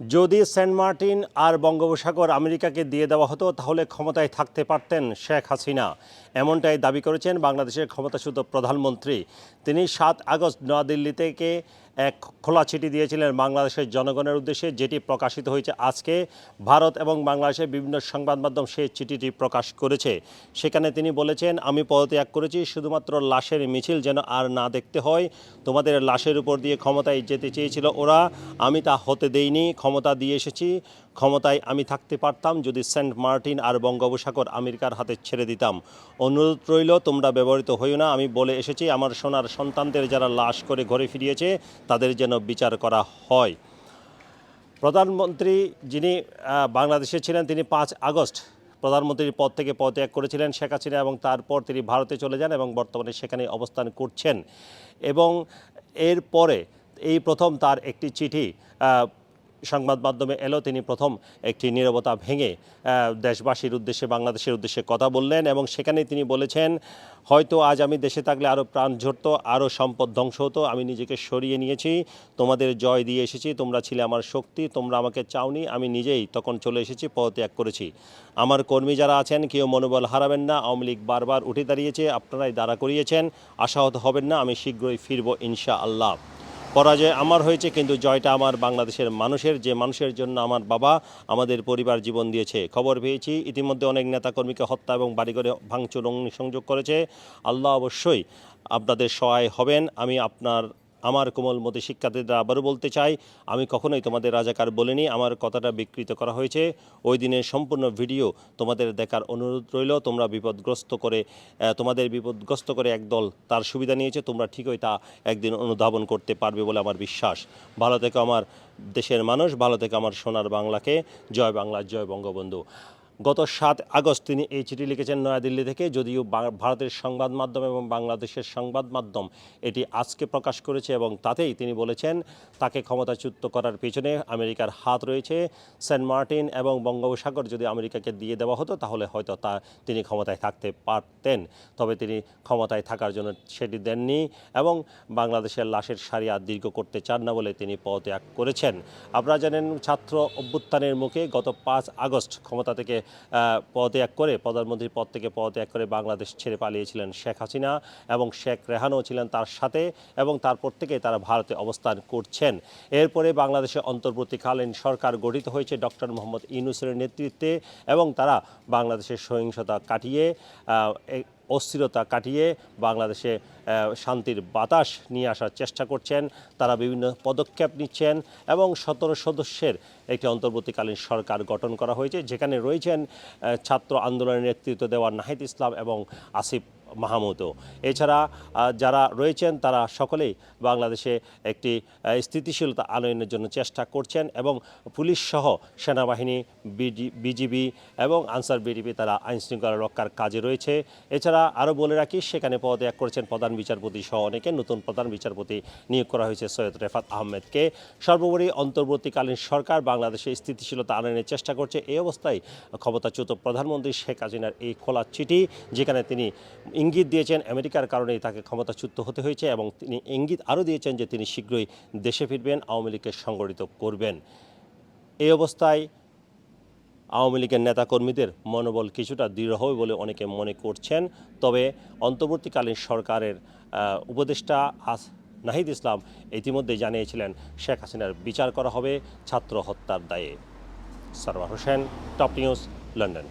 যদি Saint Martin আর বঙ্গোপসাগর আমেরিকাকে দিয়ে দেওয়া হতো, তাহলে ক্ষমতায় থাকতে পারতেন শেখ হাসিনা। এমনটাই দাবি করেছেন বাংলাদেশের ক্ষমতাচ্যুত প্রধানমন্ত্রী। তিনি সাত আগস্ট নয়াদিল্লি থেকে এক খোলা চিঠি দিয়েছিলেন বাংলাদেশের জনগণের উদ্দেশ্যে, যেটি প্রকাশিত হয়েছে আজকে। ভারত এবং বাংলাদেশের বিভিন্ন সংবাদ মাধ্যম সেই চিঠিটি প্রকাশ করেছে। সেখানে তিনি বলেছেন, আমি পদত্যাগ করেছি, শুধুমাত্র লাশের মিছিল যেন আর না দেখতে হয়। তোমাদের লাশের উপর দিয়ে ক্ষমতায় যেতে চেয়েছিল ওরা। আমি তা হতে দেইনি, ক্ষমতা দিয়ে এসেছি। ক্ষমতায় আমি থাকতে পারতাম, যদি সেন্ট মার্টিন আর বঙ্গোপসাগর আমেরিকার হাতে ছেড়ে দিতাম। অনুরোধ রইল, তোমরা ব্যবহৃত হইও না। আমি বলে এসেছি, আমার সোনার সন্তানদের যারা লাশ করে ঘরে ফিরিয়েছে তাদের যেন বিচার করা হয়। প্রধানমন্ত্রী যিনি বাংলাদেশে ছিলেন, তিনি পাঁচ আগস্ট প্রধানমন্ত্রীর পদ থেকে পদত্যাগ করেছিলেন শেখ হাসিনা এবং তারপর তিনি ভারতে চলে যান এবং বর্তমানে সেখানে অবস্থান করছেন। এবং এরপরে এই প্রথম তার একটি চিঠি সংবাদ মাধ্যমে এলো, তিনি প্রথম একটি নীরবতা ভেঙে দেশবাসীর উদ্দেশ্যে, বাংলাদেশের উদ্দেশ্যে কথা বললেন এবং সেখানে তিনি বলেছেন, হয়তো আজ আমি দেশে থাকলে আরও প্রাণ ঝরতো আরও সম্পদ ধ্বংস হতো, আমি নিজেকে সরিয়ে নিয়েছি, তোমাদের জয় দিয়ে এসেছি, তোমরা ছিলে আমার শক্তি, তোমরা আমাকে চাওনি, আমি নিজেই তখন চলে এসেছি, পদত্যাগ করেছি। আমার কর্মী যারা আছেন, কেউ মনোবল হারাবেন না, আওয়ামী লীগ বারবার উঠে দাঁড়িয়েছে, আপনারাই দাঁড়া করিয়েছেন, আশাহত হবেন না, আমি শীঘ্রই ফিরবো ইনশা আল্লাহ পরাজয় আমার হয়েছে, কিন্তু জয়টা আমার বাংলাদেশের মানুষের, যে মানুষের জন্য আমার বাবা আমাদের পরিবার জীবন দিয়েছে। খবর পেয়েছি, ইতিমধ্যে অনেক নেতাকর্মীকে হত্যা এবং বাড়িঘরে ভাঙচুর, অগ্নিসংযোগ করেছে। আল্লাহ অবশ্যই আপনাদের সহায় হবেন। আমি আপনার আমার কোমলমতি শিক্ষার্থীরা আবারও বলতে চাই, আমি কখনোই তোমাদের রাজাকার বলিনি, আমার কথাটা বিকৃত করা হয়েছে। ওই দিনের সম্পূর্ণ ভিডিও তোমাদের দেখার অনুরোধ রইল, তোমরা বিপদগ্রস্ত করে তোমাদের বিপদগ্রস্ত করে একদল তার সুবিধা নিয়েছে, তোমরা ঠিকই তা একদিন অনুধাবন করতে পারবে বলে আমার বিশ্বাস। ভালো থেকে আমার দেশের মানুষ, ভালো থেকে আমার সোনার বাংলাকে। জয় বাংলা, জয় বঙ্গবন্ধু। গত সাত আগস্ট তিনি এই চিঠি লিখেছেন নয়াদিল্লি থেকে, যদিও ভারতের সংবাদ মাধ্যম এবং বাংলাদেশের সংবাদ মাধ্যম এটি আজকে প্রকাশ করেছে এবং তাতেই তিনি বলেছেন, তাকে ক্ষমতাচ্যুত করার পেছনে আমেরিকার হাত রয়েছে। সেন্ট মার্টিন এবং বঙ্গোপসাগর যদি আমেরিকাকে দিয়ে দেওয়া হতো, তাহলে হয়তো তা তিনি ক্ষমতায় থাকতে পারতেন। তবে তিনি ক্ষমতায় থাকার জন্য সেটি দেননি এবং বাংলাদেশের লাশের সারি আর দীর্ঘ করতে চান না বলে তিনি পদত্যাগ করেছেন। আপনারা জানেন, ছাত্র অভ্যুত্থানের মুখে গত পাঁচ আগস্ট ক্ষমতা থেকে পদত্যাগ করে, প্রধানমন্ত্রীর পদ থেকে পদত্যাগ করে বাংলাদেশ ছেড়ে পালিয়েছিলেন শেখ হাসিনা এবং শেখ রেহানও ছিলেন তার সাথে এবং তারপর থেকে তারা ভারতে অবস্থান করছেন। এরপরে বাংলাদেশে অন্তর্বর্তীকালীন সরকার গঠিত হয়েছে ডক্টর মোহাম্মদ ইউনুসের নেতৃত্বে এবং তারা বাংলাদেশের সহিংসতা কাটিয়ে অস্থিরতা কাটিয়ে বাংলাদেশে শান্তির বাতাস নিয়ে আসার চেষ্টা করছেন। তারা বিভিন্ন পদক্ষেপ নিচ্ছেন এবং সতেরো সদস্যের একটি অন্তর্বর্তীকালীন সরকার গঠন করা হয়েছে, যেখানে রয়েছেন ছাত্র আন্দোলনের নেতৃত্ব দেওয়া নাহিদ ইসলাম এবং আসিফ মাহমুদও। এছাড়া যারা রয়েছেন তারা সকলেই বাংলাদেশে একটি স্থিতিশীলতা আনয়নের জন্য চেষ্টা করছেন এবং পুলিশ সহ সেনাবাহিনী বিজি- বিজিবি এবং আনসার বিডিপি তারা আইন শৃঙ্খলা রক্ষার কাজে রয়েছে। এছাড়া আরও বলে রাখি, সেখানে পদত্যাগ করেছেন প্রধান বিচারপতি সহ অনেকে। নতুন প্রধান বিচারপতি নিয়োগ করা হয়েছে সৈয়দ রেফাত আহমেদকে। সর্বোপরি অন্তর্বর্তীকালীন সরকার বাংলাদেশে স্থিতিশীলতা আনয়নের চেষ্টা করছে। এই অবস্থায় ক্ষমতাচ্যুত প্রধানমন্ত্রী শেখ হাসিনার এই খোলা চিঠি, যেখানে তিনি ইঙ্গিত দিয়েছেন, আমেরিকার কারণেই তাকে ক্ষমতাচ্যুত হতে হয়েছে এবং তিনি ইঙ্গিত আরও দিয়েছেন যে তিনি শীঘ্রই দেশে ফিরবেন, আওয়ামী লীগকে সংগঠিত করবেন। এই অবস্থায় আওয়ামী লীগের নেতাকর্মীদের মনোবল কিছুটা দৃঢ় হবে বলে অনেকে মনে করছেন। তবে অন্তর্বর্তীকালীন সরকারের উপদেষ্টা আস নাহিদ ইসলাম ইতিমধ্যে জানিয়েছিলেন, শেখ হাসিনার বিচার করা হবে ছাত্র হত্যার দায়ে। Sarwar Hossain, top news, London.